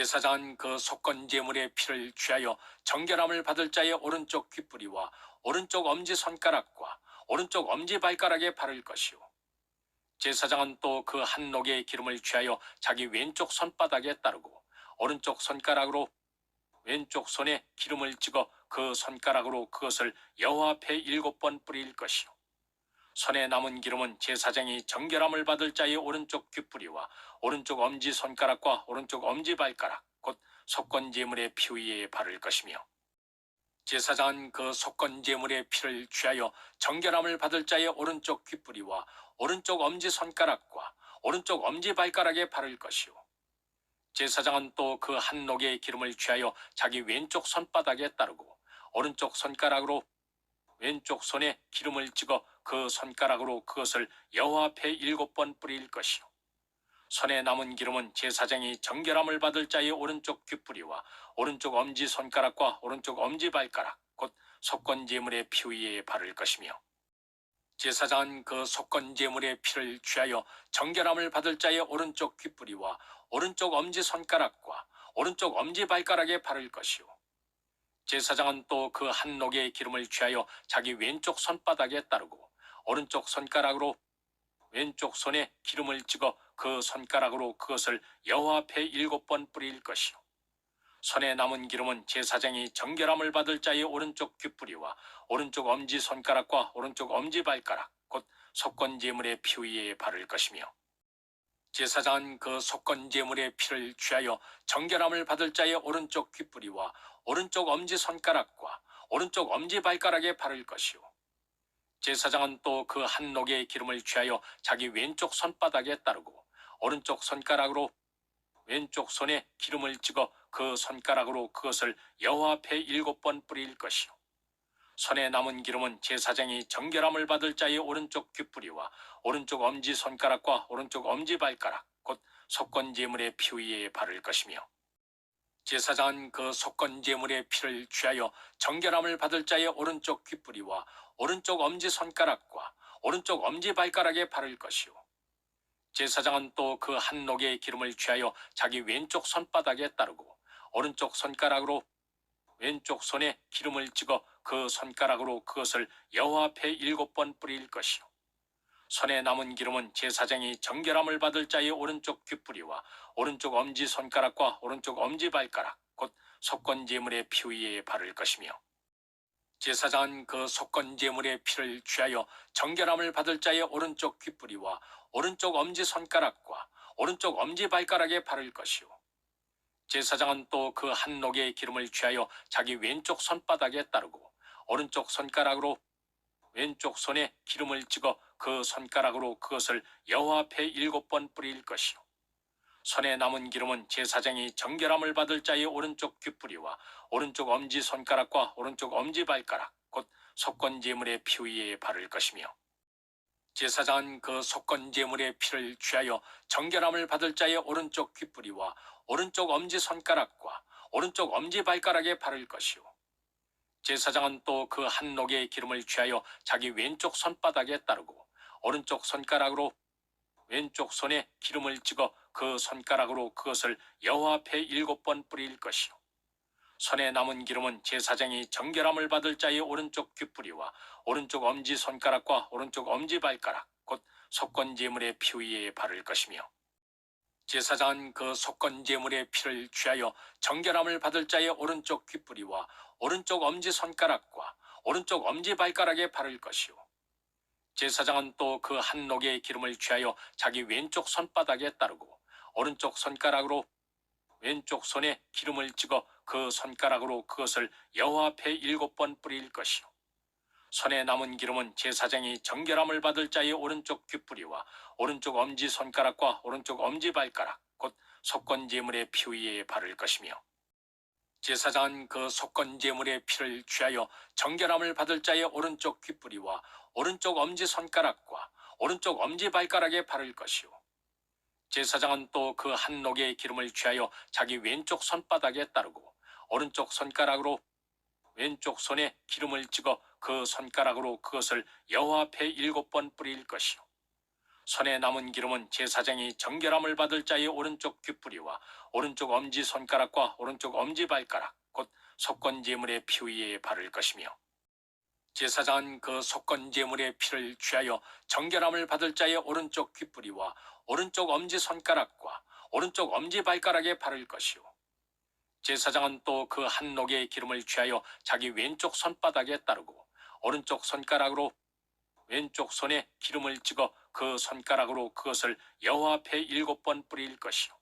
제사장은 그 속건 제물의 피를 취하여 정결함을 받을 자의 오른쪽 귓뿌리와 오른쪽 엄지 손가락과 오른쪽 엄지 발가락에 바를 것이요. 제사장은 또 그 한 녹의 기름을 취하여 자기 왼쪽 손바닥에 따르고 오른쪽 손가락으로 왼쪽 손에 기름을 찍어 그 손가락으로 그것을 여호와 앞에 일곱 번 뿌릴 것이요. 손에 남은 기름은 제사장이 정결함을 받을 자의 오른쪽 귓뿌리와 오른쪽 엄지 손가락과 오른쪽 엄지 발가락 곧 속건 제물의 피 위에 바를 것이며 제사장은 그 속건 제물의 피를 취하여 정결함을 받을 자의 오른쪽 귓뿌리와 오른쪽 엄지 손가락과 오른쪽 엄지 발가락에 바를 것이요. 제사장은 또 그 한 녹의 기름을 취하여 자기 왼쪽 손바닥에 따르고 오른쪽 손가락으로 왼쪽 손에 기름을 찍어 그 손가락으로 그것을 여호와 앞에 일곱 번 뿌릴 것이요. 손에 남은 기름은 제사장이 정결함을 받을 자의 오른쪽 귓뿌리와 오른쪽 엄지 손가락과 오른쪽 엄지 발가락 곧 속건 제물의 피 위에 바를 것이며 제사장은 그 속건 제물의 피를 취하여 정결함을 받을 자의 오른쪽 귓뿌리와 오른쪽 엄지 손가락과 오른쪽 엄지 발가락에 바를 것이요 제사장은 또 그 한 녹의 기름을 취하여 자기 왼쪽 손바닥에 따르고 오른쪽 손가락으로 왼쪽 손에 기름을 찍어 그 손가락으로 그것을 여호와 앞에 일곱 번 뿌릴 것이요. 손에 남은 기름은 제사장이 정결함을 받을 자의 오른쪽 귓뿌리와 오른쪽 엄지 손가락과 오른쪽 엄지 발가락 곧 속건 제물의 피 위에 바를 것이며 제사장은 그 속건 제물의 피를 취하여 정결함을 받을 자의 오른쪽 귓뿌리와 오른쪽 엄지 손가락과 오른쪽 엄지 발가락에 바를 것이요 제사장은 또 그 한 녹의 기름을 취하여 자기 왼쪽 손바닥에 따르고 오른쪽 손가락으로 왼쪽 손에 기름을 찍어 그 손가락으로 그것을 여호와 앞에 일곱 번 뿌릴 것이요 손에 남은 기름은 제사장이 정결함을 받을 자의 오른쪽 귓뿌리와 오른쪽 엄지 손가락과 오른쪽 엄지 발가락 곧 속건 제물의 피 위에 바를 것이며 제사장은 그 속건 제물의 피를 취하여 정결함을 받을 자의 오른쪽 귓뿌리와 오른쪽 엄지 손가락과 오른쪽 엄지 발가락에 바를 것이요. 제사장은 또 그 한 녹의 기름을 취하여 자기 왼쪽 손바닥에 따르고 오른쪽 손가락으로 왼쪽 손에 기름을 찍어 그 손가락으로 그것을 여호와 앞에 일곱 번 뿌릴 것이요. 손에 남은 기름은 제사장이 정결함을 받을 자의 오른쪽 귓뿌리와 오른쪽 엄지 손가락과 오른쪽 엄지 발가락 곧 속건 제물의 피 위에 바를 것이며 제사장은 그 속건 제물의 피를 취하여 정결함을 받을 자의 오른쪽 귓뿌리와 오른쪽 엄지 손가락과 오른쪽 엄지 발가락에 바를 것이요. 제사장은 또 그 한 녹의 기름을 취하여 자기 왼쪽 손바닥에 따르고 오른쪽 손가락으로 왼쪽 손에 기름을 찍어 그 손가락으로 그것을 여호와 앞에 일곱 번 뿌릴 것이요. 손에 남은 기름은 제사장이 정결함을 받을 자의 오른쪽 귓뿌리와 오른쪽 엄지 손가락과 오른쪽 엄지 발가락 곧 속건 제물의 피 위에 바를 것이며 제사장은 그 속건 제물의 피를 취하여 정결함을 받을 자의 오른쪽 귓뿌리와 오른쪽 엄지 손가락과 오른쪽 엄지 발가락에 바를 것이요 제사장은 또 그 한 녹의 기름을 취하여 자기 왼쪽 손바닥에 따르고 오른쪽 손가락으로 왼쪽 손에 기름을 찍어 그 손가락으로 그것을 여호와 앞에 일곱 번 뿌릴 것이요. 손에 남은 기름은 제사장이 정결함을 받을 자의 오른쪽 귓뿌리와 오른쪽 엄지 손가락과 오른쪽 엄지 발가락 곧 속건 제물의 피 위에 바를 것이며 제사장은 그 속건 제물의 피를 취하여 정결함을 받을 자의 오른쪽 귓뿌리와 오른쪽 엄지 손가락과 오른쪽 엄지 발가락에 바를 것이요 제사장은 또 그 한 녹의 기름을 취하여 자기 왼쪽 손바닥에 따르고 오른쪽 손가락으로 왼쪽 손에 기름을 찍어 그 손가락으로 그것을 여호와 앞에 일곱 번 뿌릴 것이요 손에 남은 기름은 제사장이 정결함을 받을 자의 오른쪽 귓뿌리와 오른쪽 엄지 손가락과 오른쪽 엄지 발가락 곧 속건 제물의 피 위에 바를 것이며 제사장은 그 속건 제물의 피를 취하여 정결함을 받을 자의 오른쪽 귓뿌리와 오른쪽 엄지 손가락과 오른쪽 엄지 발가락에 바를 것이요 제사장은 또 그 한 녹의 기름을 취하여 자기 왼쪽 손바닥에 따르고 오른쪽 손가락으로 왼쪽 손에 기름을 찍어 그 손가락으로 그것을 여호와 앞에 일곱 번 뿌릴 것이요 손에 남은 기름은 제사장이 정결함을 받을 자의 오른쪽 귓뿌리와 오른쪽 엄지 손가락과 오른쪽 엄지 발가락 곧 속건 제물의 피 위에 바를 것이며 제사장은 그 속건 제물의 피를 취하여 정결함을 받을 자의 오른쪽 귓뿌리와 오른쪽 엄지 손가락과 오른쪽 엄지 발가락에 바를 것이요. 제사장은 또 그 한 녹의 기름을 취하여 자기 왼쪽 손바닥에 따르고 오른쪽 손가락으로 왼쪽 손에 기름을 찍어 그 손가락으로 그것을 여호와 앞에 일곱 번 뿌릴 것이요.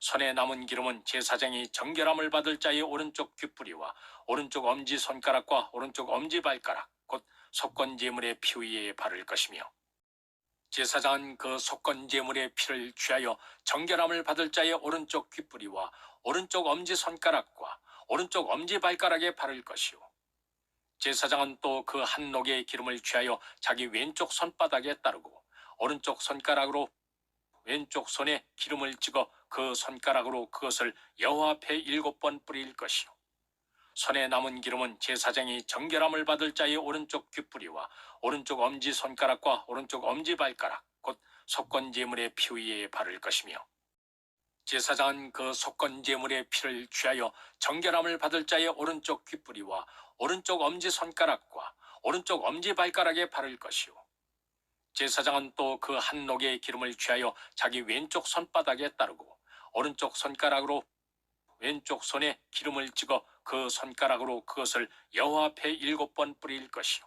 손에 남은 기름은 제사장이 정결함을 받을 자의 오른쪽 귓뿌리와 오른쪽 엄지 손가락과 오른쪽 엄지 발가락 곧 속건 제물의 피 위에 바를 것이며 제사장은 그 속건 제물의 피를 취하여 정결함을 받을 자의 오른쪽 귓뿌리와 오른쪽 엄지 손가락과 오른쪽 엄지 발가락에 바를 것이요. 제사장은 또 그 한 녹의 기름을 취하여 자기 왼쪽 손바닥에 따르고 오른쪽 손가락으로 왼쪽 손에 기름을 찍어 그 손가락으로 그것을 여호와 앞에 일곱 번 뿌릴 것이요. 손에 남은 기름은 제사장이 정결함을 받을 자의 오른쪽 귓뿌리와 오른쪽 엄지 손가락과 오른쪽 엄지 발가락 곧 속건 제물의 피 위에 바를 것이며 제사장은 그 속건 제물의 피를 취하여 정결함을 받을 자의 오른쪽 귓뿌리와 오른쪽 엄지 손가락과 오른쪽 엄지 발가락에 바를 것이요 제사장은 또 그 한 녹의 기름을 취하여 자기 왼쪽 손바닥에 따르고 오른쪽 손가락으로 왼쪽 손에 기름을 찍어 그 손가락으로 그것을 여호와 앞에 일곱 번 뿌릴 것이요.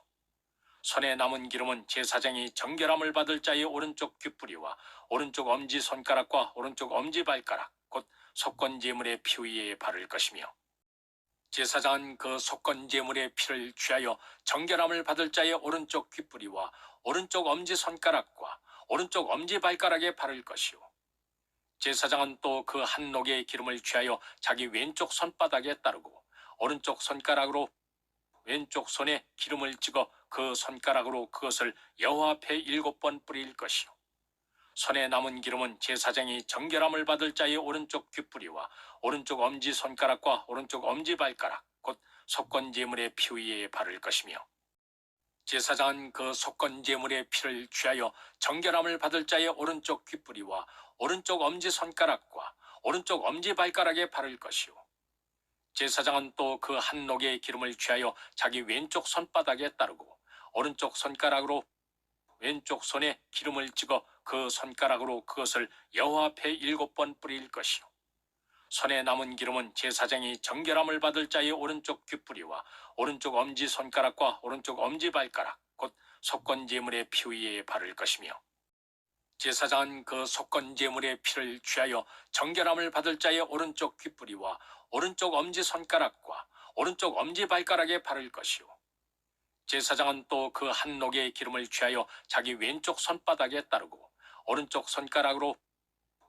손에 남은 기름은 제사장이 정결함을 받을 자의 오른쪽 귓뿌리와 오른쪽 엄지 손가락과 오른쪽 엄지 발가락 곧 속건 제물의 피 위에 바를 것이며 제사장은 그 속건 제물의 피를 취하여 정결함을 받을 자의 오른쪽 귓뿌리와 오른쪽 엄지 손가락과 오른쪽 엄지 발가락에 바를 것이요 제사장은 또 그 한 녹의 기름을 취하여 자기 왼쪽 손바닥에 따르고 오른쪽 손가락으로 왼쪽 손에 기름을 찍어 그 손가락으로 그것을 여호와 앞에 일곱 번 뿌릴 것이요 손에 남은 기름은 제사장이 정결함을 받을 자의 오른쪽 귓뿌리와 오른쪽 엄지 손가락과 오른쪽 엄지 발가락 곧 속건 제물의 피 위에 바를 것이며 제사장은 그 속건 제물의 피를 취하여 정결함을 받을 자의 오른쪽 귓뿌리와 오른쪽 엄지 손가락과 오른쪽 엄지 발가락에 바를 것이요 제사장은 또 그 한 녹의 기름을 취하여 자기 왼쪽 손바닥에 따르고 오른쪽 손가락으로 왼쪽 손에 기름을 찍어 그 손가락으로 그것을 여호와 앞에 일곱 번 뿌릴 것이요 손에 남은 기름은 제사장이 정결함을 받을 자의 오른쪽 귓뿌리와 오른쪽 엄지 손가락과 오른쪽 엄지 발가락 곧 속건 제물의 피 위에 바를 것이며 제사장은 그 속건 제물의 피를 취하여 정결함을 받을 자의 오른쪽 귓뿌리와 오른쪽 엄지 손가락과 오른쪽 엄지 발가락에 바를 것이요. 제사장은 또 그 한 녹의 기름을 취하여 자기 왼쪽 손바닥에 따르고 오른쪽 손가락으로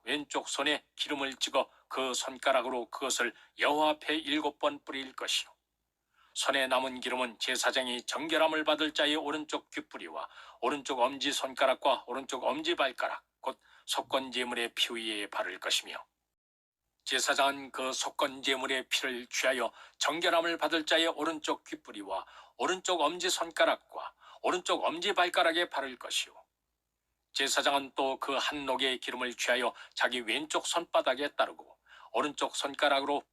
왼쪽 손에 기름을 찍어 그 손가락으로 그것을 여호와 앞에 일곱 번 뿌릴 것이요. 손에 남은 기름은 제사장이 정결함을 받을 자의 오른쪽 귓뿌리와 오른쪽 엄지 손가락과 오른쪽 엄지 발가락 곧 속건 제물의 피 위에 바를 것이며 제사장은 그 속건 제물의 피를 취하여 정결함을 받을 자의 오른쪽 귓뿌리와 오른쪽 엄지 손가락과 오른쪽 엄지 발가락에 바를 것이요. 제사장은 또 그 한 녹의 기름을 취하여 자기 왼쪽 손바닥에 따르고 오른쪽 손가락으로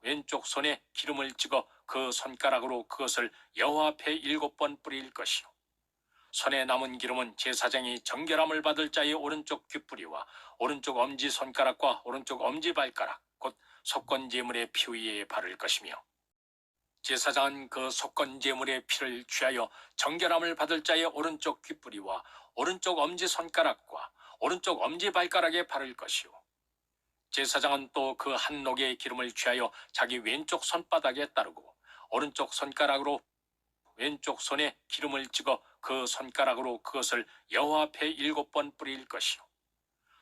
왼쪽 손에 기름을 찍어 그 손가락으로 그것을 여호와 앞에 일곱 번 뿌릴 것이요. 손에 남은 기름은 제사장이 정결함을 받을 자의 오른쪽 귓뿌리와 오른쪽 엄지 손가락과 오른쪽 엄지 발가락 곧 속건 제물의 피 위에 바를 것이며 제사장은 그 속건 제물의 피를 취하여 정결함을 받을 자의 오른쪽 귓뿌리와 오른쪽 엄지 손가락과 오른쪽 엄지 발가락에 바를 것이요 제사장은 또 그 한 녹의 기름을 취하여 자기 왼쪽 손바닥에 따르고 오른쪽 손가락으로 왼쪽 손에 기름을 찍어 그 손가락으로 그것을 여호와 앞에 일곱 번 뿌릴 것이요.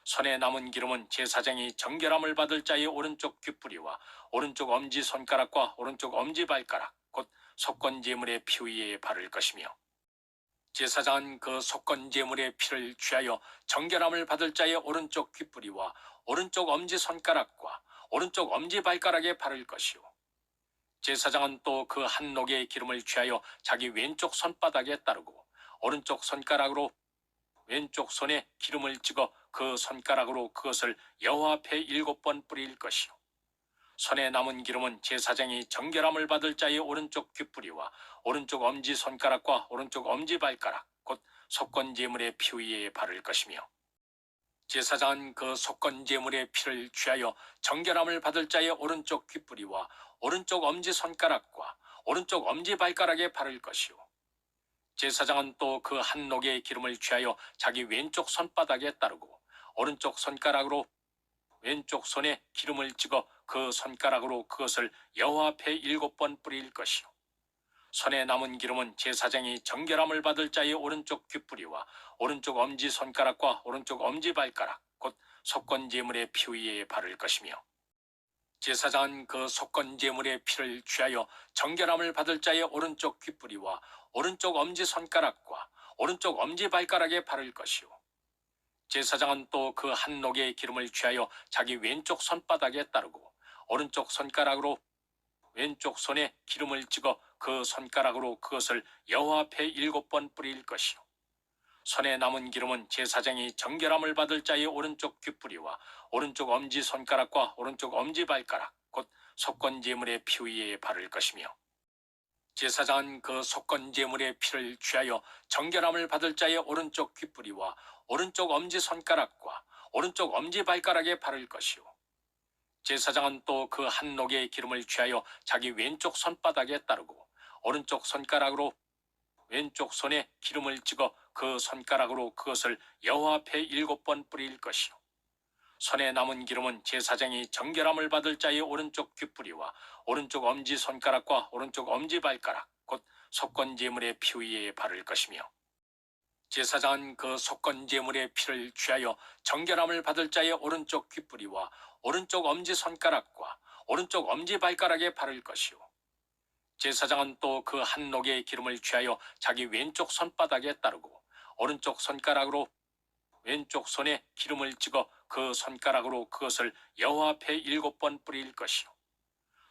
손에 남은 기름은 제사장이 정결함을 받을 자의 오른쪽 귓뿌리와 오른쪽 엄지 손가락과 오른쪽 엄지 발가락 곧 속건 제물의 피 위에 바를 것이며 제사장은 그 속건 제물의 피를 취하여 정결함을 받을 자의 오른쪽 귓뿌리와 오른쪽 엄지 손가락과 오른쪽 엄지 발가락에 바를 것이요 제사장은 또 그 한 녹의 기름을 취하여 자기 왼쪽 손바닥에 따르고 오른쪽 손가락으로 왼쪽 손에 기름을 찍어 그 손가락으로 그것을 여호와 앞에 일곱 번 뿌릴 것이요 손에 남은 기름은 제사장이 정결함을 받을 자의 오른쪽 귓뿌리와 오른쪽 엄지 손가락과 오른쪽 엄지 발가락 곧 속건 제물의 피 위에 바를 것이며 제사장은 그 속건 제물의 피를 취하여 정결함을 받을 자의 오른쪽 귓뿌리와 오른쪽 엄지 손가락과 오른쪽 엄지 발가락에 바를 것이요 제사장은 또 그 한 녹의 기름을 취하여 자기 왼쪽 손바닥에 따르고 오른쪽 손가락으로 왼쪽 손에 기름을 찍어 그 손가락으로 그것을 여호와 앞에 일곱 번 뿌릴 것이요. 손에 남은 기름은 제사장이 정결함을 받을 자의 오른쪽 귓뿌리와 오른쪽 엄지 손가락과 오른쪽 엄지 발가락 곧 속건 제물의 피 위에 바를 것이며 제사장은 그 속건 제물의 피를 취하여 정결함을 받을 자의 오른쪽 귓뿌리와 오른쪽 엄지 손가락과 오른쪽 엄지 발가락에 바를 것이요. 제사장은 또 그 한 녹의 기름을 취하여 자기 왼쪽 손바닥에 따르고 오른쪽 손가락으로 왼쪽 손에 기름을 찍어 그 손가락으로 그것을 여호와 앞에 일곱 번 뿌릴 것이요. 손에 남은 기름은 제사장이 정결함을 받을 자의 오른쪽 귓뿌리와 오른쪽 엄지 손가락과 오른쪽 엄지 발가락 곧 속건 제물의 피 위에 바를 것이며 제사장은 그 속건 제물의 피를 취하여 정결함을 받을 자의 오른쪽 귓뿌리와 오른쪽 엄지 손가락과 오른쪽 엄지 발가락에 바를 것이요 제사장은 또 그 한 녹의 기름을 취하여 자기 왼쪽 손바닥에 따르고 오른쪽 손가락으로 왼쪽 손에 기름을 찍어 그 손가락으로 그것을 여호와 앞에 일곱 번 뿌릴 것이요. 손에 남은 기름은 제사장이 정결함을 받을 자의 오른쪽 귓뿌리와 오른쪽 엄지 손가락과 오른쪽 엄지 발가락 곧 속건 제물의 피 위에 바를 것이며 제사장은 그 속건 제물의 피를 취하여 정결함을 받을 자의 오른쪽 귓뿌리와 오른쪽 엄지 손가락과 오른쪽 엄지 발가락에 바를 것이요 제사장은 또 그 한 녹의 기름을 취하여 자기 왼쪽 손바닥에 따르고 오른쪽 손가락으로 왼쪽 손에 기름을 찍어 그 손가락으로 그것을 여호와 앞에 일곱 번 뿌릴 것이요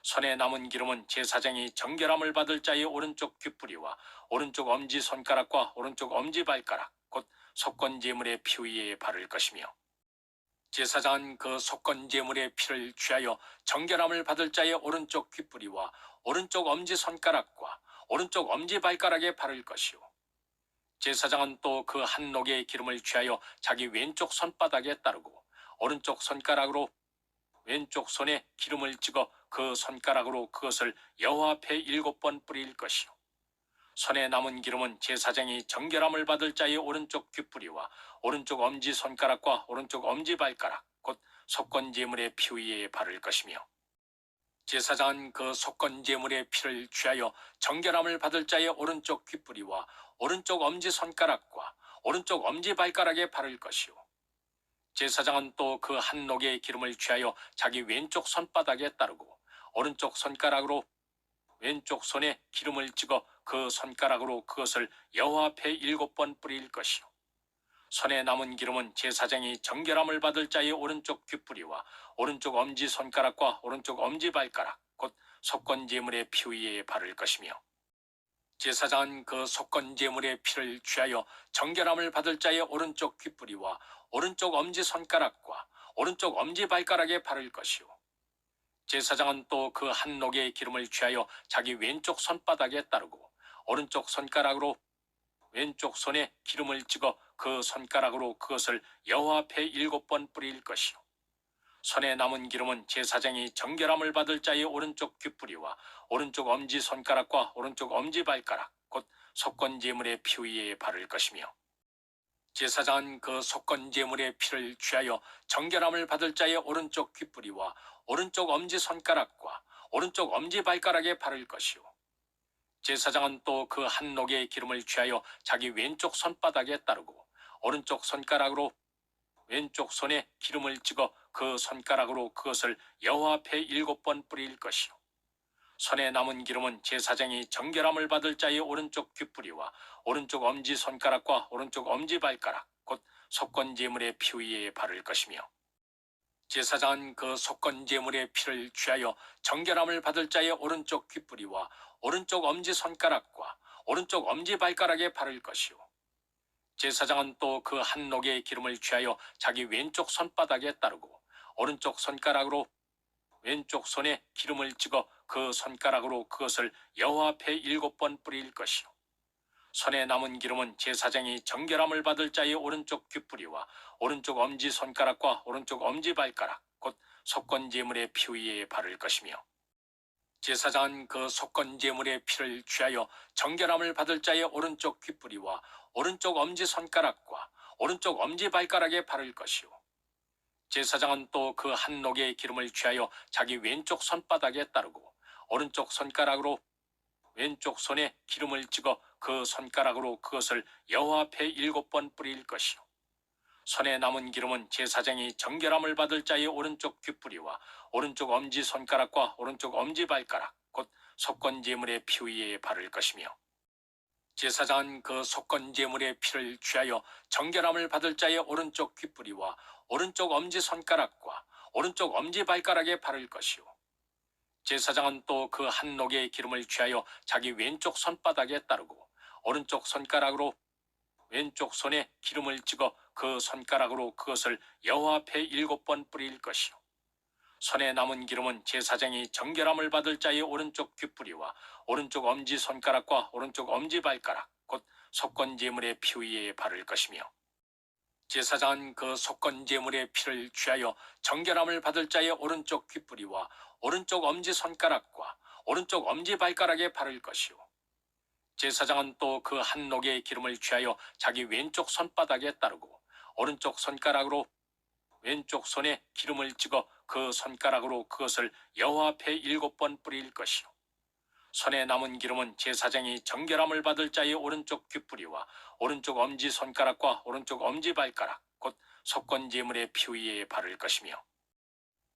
손에 남은 기름은 제사장이 정결함을 받을 자의 오른쪽 귓뿌리와 오른쪽 엄지 손가락과 오른쪽 엄지 발가락 곧 속건 제물의 피 위에 바를 것이며 제사장은 그 속건 제물의 피를 취하여 정결함을 받을 자의 오른쪽 귓뿌리와 오른쪽 엄지 손가락과 오른쪽 엄지 발가락에 바를 것이요. 제사장은 또 그 한 녹의 기름을 취하여 자기 왼쪽 손바닥에 따르고 오른쪽 손가락으로 왼쪽 손에 기름을 찍어 그 손가락으로 그것을 여호와 앞에 일곱 번 뿌릴 것이요. 손에 남은 기름은 제사장이 정결함을 받을 자의 오른쪽 귓뿌리와 오른쪽 엄지 손가락과 오른쪽 엄지 발가락 곧 속건 제물의 피 위에 바를 것이며 제사장은 그 속건 제물의 피를 취하여 정결함을 받을 자의 오른쪽 귓뿌리와 오른쪽 엄지 손가락과 오른쪽 엄지 발가락에 바를 것이요. 제사장은 또 그 한 녹의 기름을 취하여 자기 왼쪽 손바닥에 따르고 오른쪽 손가락으로 왼쪽 손에 기름을 찍어 그 손가락으로 그것을 여호와 앞에 일곱 번 뿌릴 것이요. 손에 남은 기름은 제사장이 정결함을 받을 자의 오른쪽 귓뿌리와 오른쪽 엄지 손가락과 오른쪽 엄지 발가락 곧 속건 제물의 피 위에 바를 것이며 제사장은 그 속건 제물의 피를 취하여 정결함을 받을 자의 오른쪽 귓뿌리와 오른쪽 엄지 손가락과 오른쪽 엄지 발가락에 바를 것이요 제사장은 또 그 한 녹의 기름을 취하여 자기 왼쪽 손바닥에 따르고 오른쪽 손가락으로 왼쪽 손에 기름을 찍어 그 손가락으로 그것을 여호와 앞에 일곱 번 뿌릴 것이요. 손에 남은 기름은 제사장이 정결함을 받을 자의 오른쪽 귓뿌리와 오른쪽 엄지 손가락과 오른쪽 엄지 발가락 곧 속건 제물의 피 위에 바를 것이며 제사장은 그 속건 제물의 피를 취하여 정결함을 받을 자의 오른쪽 귓뿌리와 오른쪽 엄지 손가락과 오른쪽 엄지 발가락에 바를 것이요 제사장은 또 그 한 녹의 기름을 취하여 자기 왼쪽 손바닥에 따르고 오른쪽 손가락으로 왼쪽 손에 기름을 찍어 그 손가락으로 그것을 여호와 앞에 일곱 번 뿌릴 것이요 손에 남은 기름은 제사장이 정결함을 받을 자의 오른쪽 귓뿌리와 오른쪽 엄지 손가락과 오른쪽 엄지 발가락 곧 속건 제물의 피 위에 바를 것이며 제사장은 그 속건 제물의 피를 취하여 정결함을 받을 자의 오른쪽 귓뿌리와 오른쪽 엄지 손가락과 오른쪽 엄지 발가락에 바를 것이요 제사장은 또 그 한 녹의 기름을 취하여 자기 왼쪽 손바닥에 따르고 오른쪽 손가락으로 왼쪽 손에 기름을 찍어 그 손가락으로 그것을 여호와 앞에 일곱 번 뿌릴 것이요 손에 남은 기름은 제사장이 정결함을 받을 자의 오른쪽 귓뿌리와 오른쪽 엄지 손가락과 오른쪽 엄지 발가락 곧 속건 제물의 피 위에 바를 것이며 제사장은 그 속건 제물의 피를 취하여 정결함을 받을 자의 오른쪽 귓뿌리와 오른쪽 엄지 손가락과 오른쪽 엄지 발가락에 바를 것이요. 제사장은 또 그 한 녹의 기름을 취하여 자기 왼쪽 손바닥에 따르고 오른쪽 손가락으로 왼쪽 손에 기름을 찍어 그 손가락으로 그것을 여호와 앞에 일곱 번 뿌릴 것이요. 손에 남은 기름은 제사장이 정결함을 받을 자의 오른쪽 귓뿌리와 오른쪽 엄지 손가락과 오른쪽 엄지 발가락 곧 속건 제물의 피 위에 바를 것이며 제사장은 그 속건 제물의 피를 취하여 정결함을 받을 자의 오른쪽 귓뿌리와 오른쪽 엄지 손가락과 오른쪽 엄지 발가락에 바를 것이요. 제사장은 또 그 한 녹의 기름을 취하여 자기 왼쪽 손바닥에 따르고 오른쪽 손가락으로 왼쪽 손에 기름을 찍어 그 손가락으로 그것을 여호와 앞에 일곱 번 뿌릴 것이요. 손에 남은 기름은 제사장이 정결함을 받을 자의 오른쪽 귓뿌리와 오른쪽 엄지 손가락과 오른쪽 엄지 발가락 곧 속건 제물의 피 위에 바를 것이며 제사장은 그 속건 제물의 피를 취하여 정결함을 받을 자의 오른쪽 귓뿌리와 오른쪽 엄지 손가락과 오른쪽 엄지 발가락에 바를 것이요 제사장은 또 그 한 녹의 기름을 취하여 자기 왼쪽 손바닥에 따르고 오른쪽 손가락으로 왼쪽 손에 기름을 찍어 그 손가락으로 그것을 여호와 앞에 일곱 번 뿌릴 것이요. 손에 남은 기름은 제사장이 정결함을 받을 자의 오른쪽 귓뿌리와 오른쪽 엄지 손가락과 오른쪽 엄지 발가락 곧 속건 제물의 피 위에 바를 것이며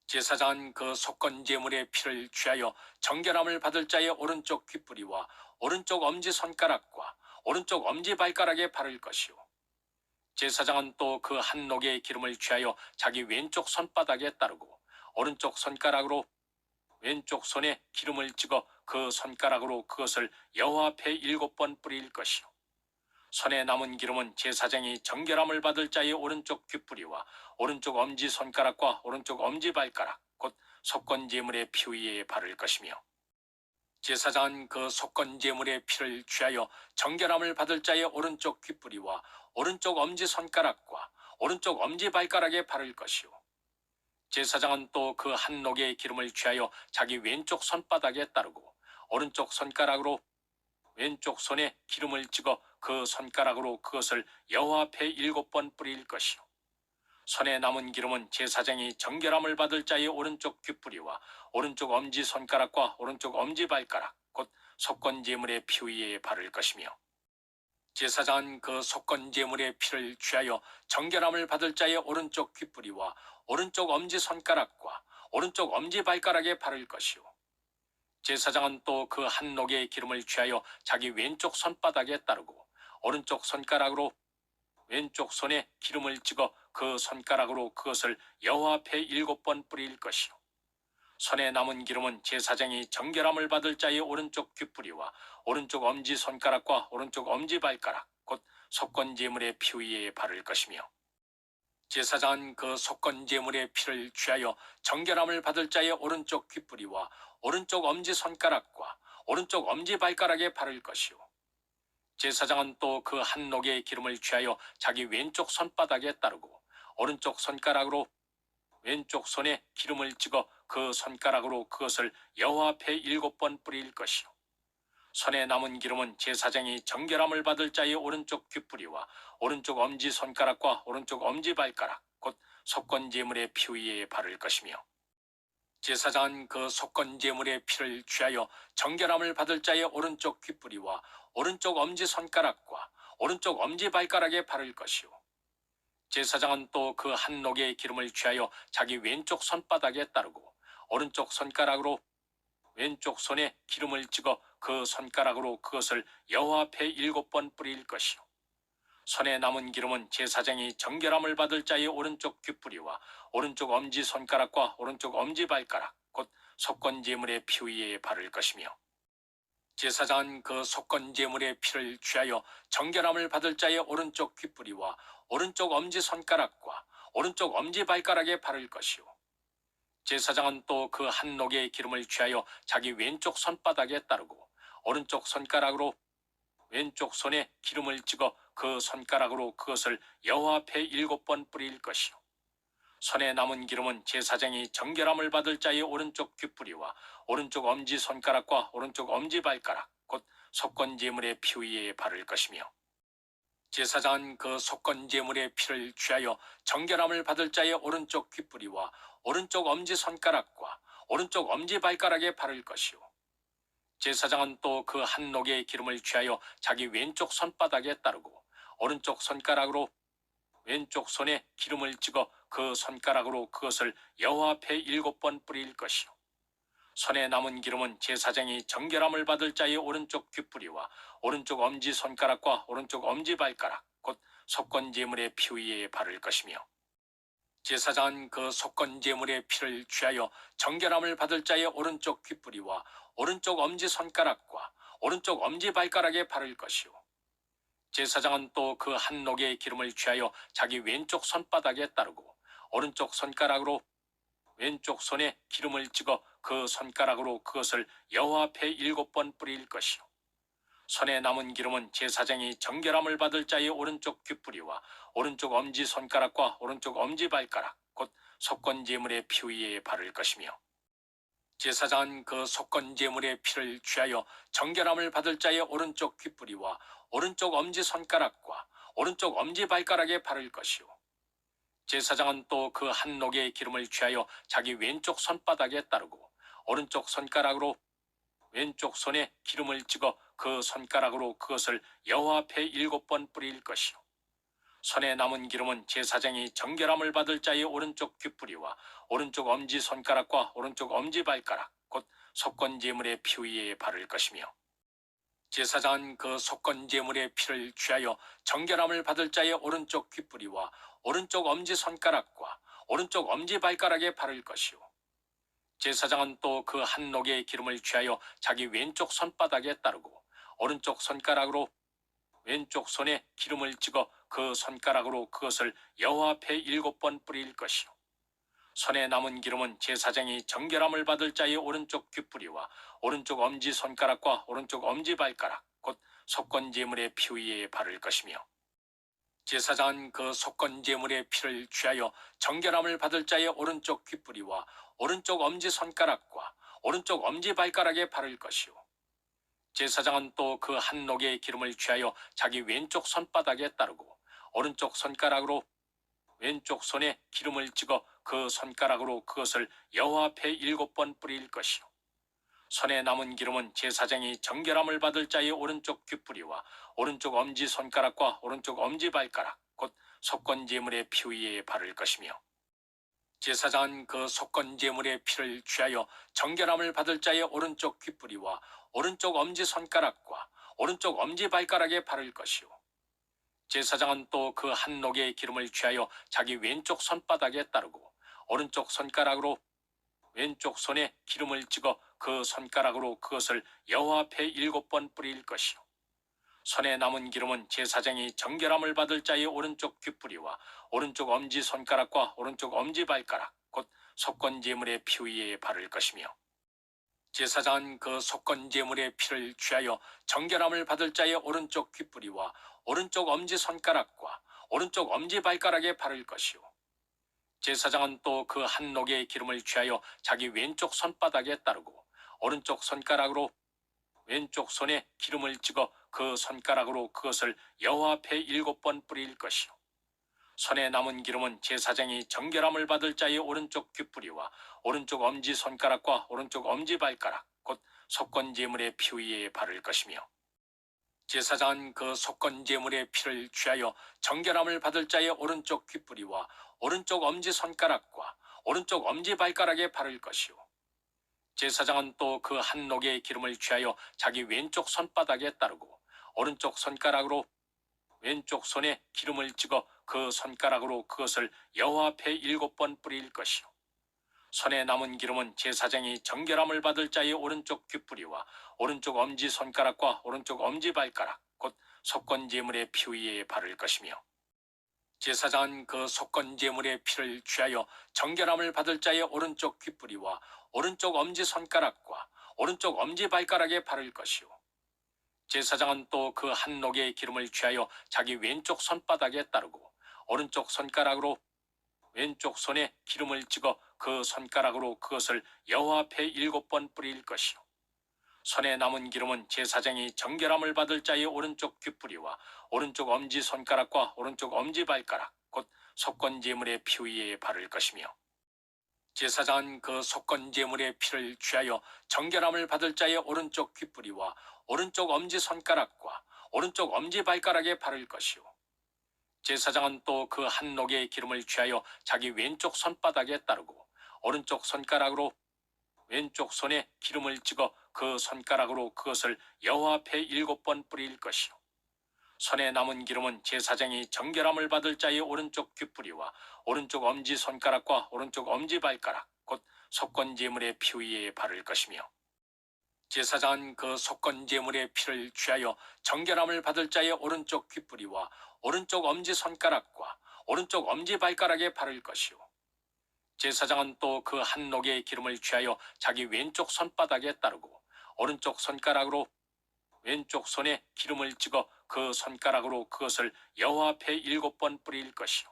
제사장은 그 속건 제물의 피를 취하여 정결함을 받을 자의 오른쪽 귓뿌리와 오른쪽 엄지 손가락과 오른쪽 엄지 발가락에 바를 것이요 제사장은 또 그 한 녹의 기름을 취하여 자기 왼쪽 손바닥에 따르고 오른쪽 손가락으로 왼쪽 손에 기름을 찍어 그 손가락으로 그것을 여호와 앞에 일곱 번 뿌릴 것이요 손에 남은 기름은 제사장이 정결함을 받을 자의 오른쪽 귓뿌리와 오른쪽 엄지 손가락과 오른쪽 엄지 발가락 곧 속건 제물의 피 위에 바를 것이며 제사장은 그 속건 제물의 피를 취하여 정결함을 받을 자의 오른쪽 귓뿌리와 오른쪽 엄지 손가락과 오른쪽 엄지 발가락에 바를 것이요. 제사장은 또 그 한 녹의 기름을 취하여 자기 왼쪽 손바닥에 따르고 오른쪽 손가락으로 왼쪽 손에 기름을 찍어 그 손가락으로 그것을 여호와 앞에 일곱 번 뿌릴 것이요. 손에 남은 기름은 제사장이 정결함을 받을 자의 오른쪽 귓뿌리와 오른쪽 엄지 손가락과 오른쪽 엄지 발가락 곧 속건 제물의 피 위에 바를 것이며 제사장은 그 속건 제물의 피를 취하여 정결함을 받을 자의 오른쪽 귓뿌리와 오른쪽 엄지 손가락과 오른쪽 엄지 발가락에 바를 것이요 제사장은 또 그 한 녹의 기름을 취하여 자기 왼쪽 손바닥에 따르고 오른쪽 손가락으로 왼쪽 손에 기름을 찍어 그 손가락으로 그것을 여호와 앞에 일곱 번 뿌릴 것이요. 손에 남은 기름은 제사장이 정결함을 받을 자의 오른쪽 귓뿌리와 오른쪽 엄지 손가락과 오른쪽 엄지 발가락 곧 속건 제물의 피 위에 바를 것이며 제사장은 그 속건 제물의 피를 취하여 정결함을 받을 자의 오른쪽 귓뿌리와 오른쪽 엄지 손가락과 오른쪽 엄지 발가락에 바를 것이요 제사장은 또 그 한 녹의 기름을 취하여 자기 왼쪽 손바닥에 따르고 오른쪽 손가락으로 왼쪽 손에 기름을 찍어 그 손가락으로 그것을 여호와 앞에 일곱 번 뿌릴 것이요 손에 남은 기름은 제사장이 정결함을 받을 자의 오른쪽 귓뿌리와 오른쪽 엄지 손가락과 오른쪽 엄지 발가락 곧 속건 제물의 피 위에 바를 것이며 제사장은 그 속건 제물의 피를 취하여 정결함을 받을 자의 오른쪽 귓뿌리와 오른쪽 엄지 손가락과 오른쪽 엄지 발가락에 바를 것이요 제사장은 또 그 한 녹의 기름을 취하여 자기 왼쪽 손바닥에 따르고 오른쪽 손가락으로 왼쪽 손에 기름을 찍어 그 손가락으로 그것을 여호와 앞에 일곱 번 뿌릴 것이요 손에 남은 기름은 제사장이 정결함을 받을 자의 오른쪽 귓뿌리와 오른쪽 엄지 손가락과 오른쪽 엄지 발가락 곧 속건 제물의 피 위에 바를 것이며 제사장은 그 속건 제물의 피를 취하여 정결함을 받을 자의 오른쪽 귓뿌리와 오른쪽 엄지 손가락과 오른쪽 엄지 발가락에 바를 것이요. 제사장은 또 그 한 녹의 기름을 취하여 자기 왼쪽 손바닥에 따르고 오른쪽 손가락으로 왼쪽 손에 기름을 찍어 그 손가락으로 그것을 여호와 앞에 일곱 번 뿌릴 것이요. 손에 남은 기름은 제사장이 정결함을 받을 자의 오른쪽 귓뿌리와 오른쪽 엄지 손가락과 오른쪽 엄지 발가락 곧 속건 제물의 피 위에 바를 것이며 제사장은 그 속건 제물의 피를 취하여 정결함을 받을 자의 오른쪽 귓뿌리와 오른쪽 엄지 손가락과 오른쪽 엄지 발가락에 바를 것이요 제사장은 또 그 한 녹의 기름을 취하여 자기 왼쪽 손바닥에 따르고 오른쪽 손가락으로 왼쪽 손에 기름을 찍어 그 손가락으로 그것을 여호와 앞에 일곱 번 뿌릴 것이요. 손에 남은 기름은 제사장이 정결함을 받을 자의 오른쪽 귓뿌리와 오른쪽 엄지 손가락과 오른쪽 엄지 발가락 곧 속건 제물의 피 위에 바를 것이며 제사장은 그 속건 제물의 피를 취하여 정결함을 받을 자의 오른쪽 귓뿌리와 오른쪽 엄지 손가락과 오른쪽 엄지 발가락에 바를 것이요 제사장은 또 그 한 녹의 기름을 취하여 자기 왼쪽 손바닥에 따르고 오른쪽 손가락으로 왼쪽 손에 기름을 찍어 그 손가락으로 그것을 여호와 앞에 일곱 번 뿌릴 것이요 손에 남은 기름은 제사장이 정결함을 받을 자의 오른쪽 귓뿌리와 오른쪽 엄지 손가락과 오른쪽 엄지 발가락 곧 속건 제물의 피 위에 바를 것이며 제사장은 그 속건 제물의 피를 취하여 정결함을 받을 자의 오른쪽 귓뿌리와 오른쪽 엄지 손가락과 오른쪽 엄지 발가락에 바를 것이요 제사장은 또 그 한 녹의 기름을 취하여 자기 왼쪽 손바닥에 따르고 오른쪽 손가락으로 왼쪽 손에 기름을 찍어 그 손가락으로 그것을 여호와 앞에 일곱 번 뿌릴 것이요. 손에 남은 기름은 제사장이 정결함을 받을 자의 오른쪽 귓뿌리와 오른쪽 엄지 손가락과 오른쪽 엄지 발가락 곧 속건 제물의 피 위에 바를 것이며 제사장은 그 속건 제물의 피를 취하여 정결함을 받을 자의 오른쪽 귓뿌리와 오른쪽 엄지 손가락과 오른쪽 엄지 발가락에 바를 것이요 제사장은 또 그 한 녹의 기름을 취하여 자기 왼쪽 손바닥에 따르고 오른쪽 손가락으로 왼쪽 손에 기름을 찍어 그 손가락으로 그것을 여호와 앞에 일곱 번 뿌릴 것이요. 손에 남은 기름은 제사장이 정결함을 받을 자의 오른쪽 귓뿌리와 오른쪽 엄지 손가락과 오른쪽 엄지 발가락 곧 속건 제물의 피 위에 바를 것이며 제사장은 그 속건 제물의 피를 취하여 정결함을 받을 자의 오른쪽 귓뿌리와 오른쪽 엄지 손가락과 오른쪽 엄지 발가락에 바를 것이요 제사장은 또 그 한 녹의 기름을 취하여 자기 왼쪽 손바닥에 따르고 오른쪽 손가락으로 왼쪽 손에 기름을 찍어 그 손가락으로 그것을 여호와 앞에 일곱 번 뿌릴 것이요 손에 남은 기름은 제사장이 정결함을 받을 자의 오른쪽 귓뿌리와 오른쪽 엄지 손가락과 오른쪽 엄지 발가락 곧 속건 제물의 피 위에 바를 것이며 제사장은 그 속건 제물의 피를 취하여 정결함을 받을 자의 오른쪽 귓뿌리와 오른쪽 엄지 손가락과 오른쪽 엄지 발가락에 바를 것이요 제사장은 또 그 한 녹의 기름을 취하여 자기 왼쪽 손바닥에 따르고 오른쪽 손가락으로 왼쪽 손에 기름을 찍어 그 손가락으로 그것을 여호와 앞에 일곱 번 뿌릴 것이요. 손에 남은 기름은 제사장이 정결함을 받을 자의 오른쪽 귓뿌리와 오른쪽 엄지 손가락과 오른쪽 엄지 발가락 곧 속건 제물의 피 위에 바를 것이며 제사장은 그 속건 제물의 피를 취하여 정결함을 받을 자의 오른쪽 귓뿌리와 오른쪽 엄지 손가락과 오른쪽 엄지 발가락에 바를 것이요 제사장은 또 그 한 녹의 기름을 취하여 자기 왼쪽 손바닥에 따르고 오른쪽 손가락으로 왼쪽 손에 기름을 찍어 그 손가락으로 그것을 여호와 앞에 일곱 번 뿌릴 것이요. 손에 남은 기름은 제사장이 정결함을 받을 자의 오른쪽 귓뿌리와 오른쪽 엄지 손가락과 오른쪽 엄지 발가락 곧 속건 제물의 피 위에 바를 것이며 제사장은 그 속건 제물의 피를 취하여 정결함을 받을 자의 오른쪽 귓뿌리와 오른쪽 엄지 손가락과 오른쪽 엄지 발가락에 바를 것이요 제사장은 또 그 한 녹의 기름을 취하여 자기 왼쪽 손바닥에 따르고 오른쪽 손가락으로 왼쪽 손에 기름을 찍어 그 손가락으로 그것을 여호와 앞에 일곱 번 뿌릴 것이요 손에 남은 기름은 제사장이 정결함을 받을 자의 오른쪽 귓뿌리와 오른쪽 엄지 손가락과 오른쪽 엄지 발가락 곧 속건 제물의 피 위에 바를 것이며 제사장은 그 속건 제물의 피를 취하여 정결함을 받을 자의 오른쪽 귓뿌리와 오른쪽 엄지 손가락과 오른쪽 엄지 발가락에 바를 것이요 제사장은 또 그 한 녹의 기름을 취하여 자기 왼쪽 손바닥에 따르고 오른쪽 손가락으로 왼쪽 손에 기름을 찍어 그 손가락으로 그것을 여호와 앞에 일곱 번 뿌릴 것이요. 손에 남은 기름은 제사장이 정결함을 받을 자의 오른쪽 귓뿌리와 오른쪽 엄지 손가락과 오른쪽 엄지 발가락 곧 속건 제물의 피 위에 바를 것이며 제사장은 그 속건 제물의 피를 취하여 정결함을 받을 자의 오른쪽 귓뿌리와 오른쪽 엄지 손가락과 오른쪽 엄지 발가락에 바를 것이요 제사장은 또 그 한 녹의 기름을 취하여 자기 왼쪽 손바닥에 따르고 오른쪽 손가락으로 왼쪽 손에 기름을 찍어 그 손가락으로 그것을 여호와 앞에 일곱 번 뿌릴 것이요. 손에 남은 기름은 제사장이 정결함을 받을 자의 오른쪽 귓뿌리와 오른쪽 엄지 손가락과 오른쪽 엄지 발가락 곧 속건 제물의 피 위에 바를 것이며 제사장은 그 속건 제물의 피를 취하여 정결함을 받을 자의 오른쪽 귓뿌리와 오른쪽 엄지 손가락과 오른쪽 엄지 발가락에 바를 것이요 제사장은 또 그 한 녹의 기름을 취하여 자기 왼쪽 손바닥에 따르고 오른쪽 손가락으로 왼쪽 손에 기름을 찍어 그 손가락으로 그것을 여호와 앞에 일곱 번 뿌릴 것이요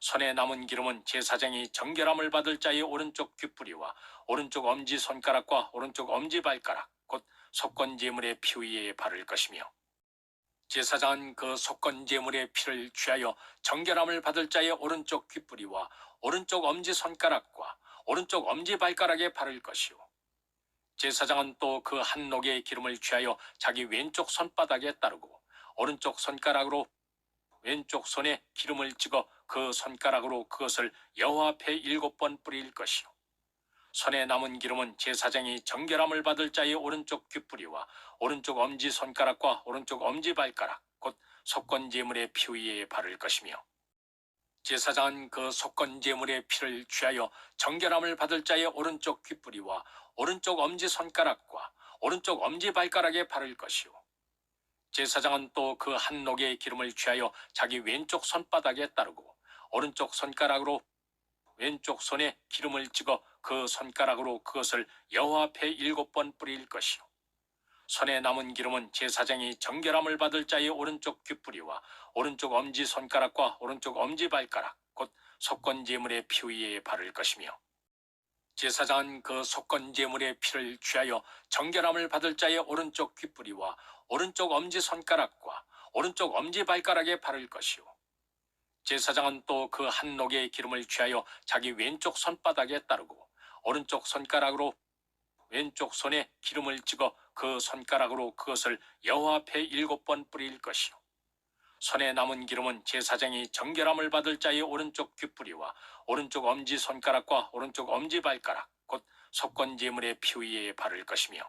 손에 남은 기름은 제사장이 정결함을 받을 자의 오른쪽 귓뿌리와 오른쪽 엄지 손가락과 오른쪽 엄지 발가락 곧 속건 제물의 피 위에 바를 것이며 제사장은 그 속건 제물의 피를 취하여 정결함을 받을 자의 오른쪽 귓뿌리와 오른쪽 엄지 손가락과 오른쪽 엄지 발가락에 바를 것이요 제사장은 또 그 한 녹의 기름을 취하여 자기 왼쪽 손바닥에 따르고 오른쪽 손가락으로 왼쪽 손에 기름을 찍어 그 손가락으로 그것을 여호와 앞에 일곱 번 뿌릴 것이요 손에 남은 기름은 제사장이 정결함을 받을 자의 오른쪽 귓뿌리와 오른쪽 엄지 손가락과 오른쪽 엄지 발가락 곧 속건 제물의 피 위에 바를 것이며 제사장은 그 속건 제물의 피를 취하여 정결함을 받을 자의 오른쪽 귓뿌리와 오른쪽 엄지 손가락과 오른쪽 엄지 발가락에 바를 것이요. 제사장은 또 그 한 녹의 기름을 취하여 자기 왼쪽 손바닥에 따르고 오른쪽 손가락으로 왼쪽 손에 기름을 찍어 그 손가락으로 그것을 여호와 앞에 일곱 번 뿌릴 것이요. 손에 남은 기름은 제사장이 정결함을 받을 자의 오른쪽 귓뿌리와 오른쪽 엄지 손가락과 오른쪽 엄지 발가락 곧 속건 제물의 피 위에 바를 것이며 제사장은 그 속건 제물의 피를 취하여 정결함을 받을 자의 오른쪽 귓뿌리와 오른쪽 엄지 손가락과 오른쪽 엄지 발가락에 바를 것이요. 제사장은 또 그 한 녹의 기름을 취하여 자기 왼쪽 손바닥에 따르고 오른쪽 손가락으로 왼쪽 손에 기름을 찍어 그 손가락으로 그것을 여호와 앞에 일곱 번 뿌릴 것이요. 손에 남은 기름은 제사장이 정결함을 받을 자의 오른쪽 귓뿌리와 오른쪽 엄지 손가락과 오른쪽 엄지 발가락 곧 속건 제물의 피 위에 바를 것이며